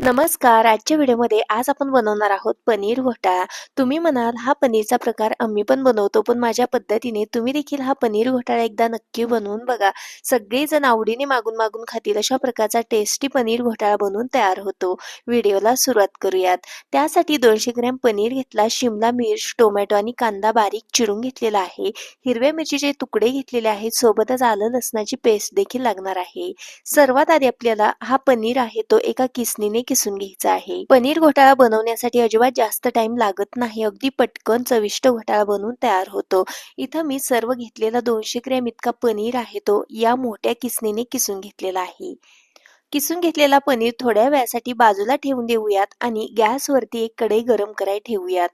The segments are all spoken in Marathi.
नमस्कार. आजच्या व्हिडिओमध्ये आज आपण बनवणार आहोत पनीर घोटाळा तुम्ही म्हणाल हा पनीरचा प्रकार आम्ही पण बनवतो पण माझ्या पद्धतीने तुम्ही देखील हा पनीर घोटाळा एकदा नक्की बनवून बघा. सगळेजण आवडीने मागून मागून खातील अशा प्रकारचा टेस्टी पनीर घोटाळा बनवून तयार होतो. व्हिडिओला सुरुवात करूयात. त्यासाठी दोनशे ग्रॅम पनीर घेतला शिमला मिर्च टोमॅटो आणि कांदा बारीक चिरून घेतलेला आहे. हिरव्या मिरचीचे तुकडे घेतलेले आहेत सोबतच आलं लसणाची पेस्ट देखील लागणार आहे. सर्वात आधी आपल्याला हा पनीर आहे तो एका किसनीने किसून घ्यायचं आहे. पनीर घोटाळा बनवण्यासाठी अजिबात जास्त टाइम लागत नाही. अगदी पटकन चविष्ट घोटाळा बनवून तयार होतो. इथं मी सर्व घेतलेला दोनशे ग्रॅम इतका पनीर आहे तो या मोठ्या किसनीने किसून घेतलेला आहे. किसून घेतलेला पनीर थोड्या वेळासाठी बाजूला ठेवून देऊयात आणि गॅसवरती एक कढई गरम करायला ठेवूयात.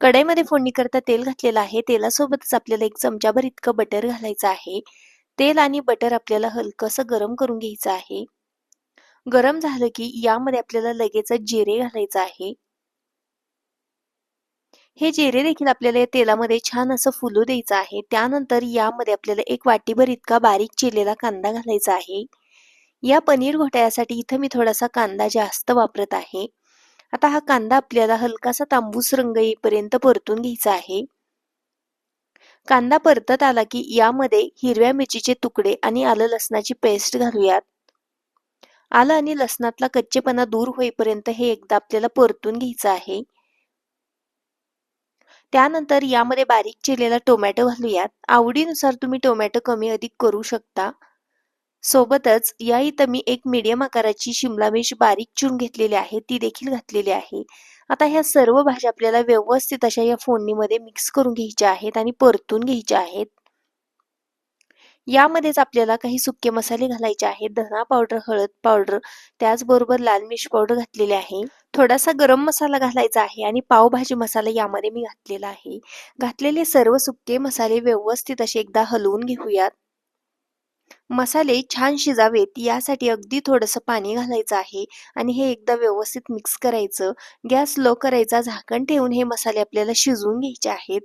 कढईमध्ये फोडणी करता तेल घातलेलं आहे. तेलासोबतच आपल्याला एक चमचाभर इतकं बटर घालायचं आहे. तेल आणि बटर आपल्याला हलकंसं गरम करून घ्यायचं आहे. गरम झालं की यामध्ये आपल्याला लगेच जिरे घालायचं आहे. हे जिरे देखील आपल्याला या तेलामध्ये छान असं फुलू द्यायचं आहे. त्यानंतर यामध्ये आपल्याला एक वाटीभर इतका बारीक चिरलेला कांदा घालायचा आहे. या पनीर घोटाळ्यासाठी इथं मी थोडासा कांदा जास्त वापरत आहे. आता हा कांदा आपल्याला हलकासा तांबूस रंग येईपर्यंत परतून घ्यायचा आहे. कांदा परतत आला की यामध्ये हिरव्या मिरचीचे तुकडे आणि आलं लसणाची पेस्ट घालूयात. आलं आणि लसणातला कच्चेपणा दूर होईपर्यंत हे एकदा आपल्याला परतून घ्यायचं आहे. त्यानंतर यामध्ये बारीक चिरलेला टोमॅटो घालूयात. आवडीनुसार तुम्ही टोमॅटो कमी अधिक करू शकता. सोबतच या इथं मी एक मीडियम आकाराची शिमला मिर्च बारीक चिरून घेतलेली आहे ती देखील घातलेली आहे. आता ह्या सर्व भाज्या आपल्याला व्यवस्थित अशा या फोडणीमध्ये मिक्स करून घ्यायच्या आहेत आणि परतून घ्यायच्या आहेत. यामध्येच आपल्याला काही सुके मसाले घालायचे आहेत. धना पावडर हळद पावडर त्याचबरोबर लाल मिर्च पावडर घातलेले आहे. थोडासा गरम मसाला घालायचा आहे आणि पावभाजी मसाला यामध्ये मी घातलेला आहे. घातलेले सर्व सुके मसाले व्यवस्थित असे एकदा हलवून घेऊयात. मसाले छान शिजावेत यासाठी अगदी थोडंसं पाणी घालायचं आहे आणि हे एकदा व्यवस्थित मिक्स करायचं. गॅस लो करायचा झाकण ठेवून हे मसाले आपल्याला शिजवून घ्यायचे आहेत.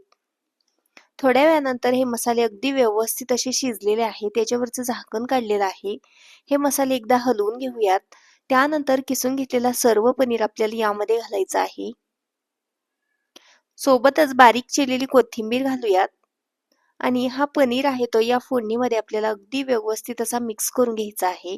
थोड्या वेळानंतर हे मसाले अगदी व्यवस्थित असे शिजलेले आहे. त्याच्यावरचं झाकण काढलेलं आहे. हे मसाले एकदा हलवून घेऊयात. त्यानंतर किसून घेतलेला सर्व पनीर आपल्याला यामध्ये घालायचं आहे. सोबतच बारीक चिरलेली कोथिंबीर घालूयात. आणि हा पनीर आहे तो या फोडणीमध्ये आपल्याला अगदी व्यवस्थित असा मिक्स करून घ्यायचा आहे.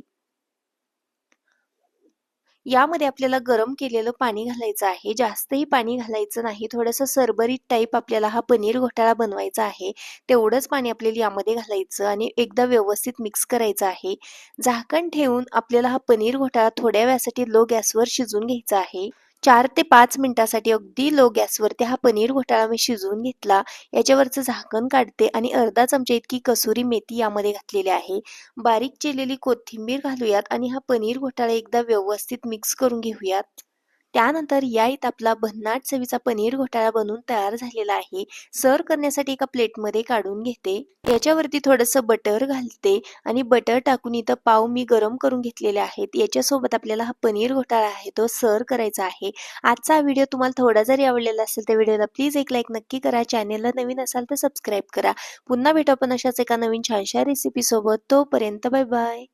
यामध्ये आपल्याला गरम केलेलं पाणी घालायचं आहे. जास्तही पाणी घालायचं नाही. थोडंसं सरबरीत टाईप आपल्याला हा पनीर घोटाळा बनवायचा आहे. तेवढंच पाणी आपल्याला यामध्ये घालायचं आणि एकदा व्यवस्थित मिक्स करायचं आहे. झाकण ठेवून आपल्याला हा पनीर घोटाळा थोड्या वेळासाठी लो गॅसवर शिजून घ्यायचा आहे. चार ते पाच मिनिटासाठी अगदी लो गॅसवरती हा पनीर घोटाळा मी शिजवून घेतला. याच्यावरचं झाकण काढते आणि अर्धा चमचा इतकी कसुरी मेथी यामध्ये घातलेली आहे. बारीक चिरलेली कोथिंबीर घालूयात आणि हा पनीर घोटाळा एकदा व्यवस्थित मिक्स करून घेऊयात. त्यानंतर या इथं आपला भन्नाट चवीचा पनीर घोटाळा बनवून तयार झालेला आहे. सर्व करण्यासाठी एका प्लेटमध्ये काढून घेते. याच्यावरती थोडंसं बटर घालते आणि बटर टाकून इथं पाव मी गरम करून घेतलेले आहेत. याच्यासोबत आपल्याला हा पनीर घोटाळा आहे तो सर्व करायचा आहे. आजचा व्हिडिओ तुम्हाला थोडा जरी आवडलेला असेल तर व्हिडिओला प्लीज एक लाईक नक्की करा. चॅनेलला नवीन असाल तर सबस्क्राईब करा. पुन्हा भेटू आपण अशाच एका नवीन छानशा रेसिपी सोबत. तोपर्यंत बाय बाय.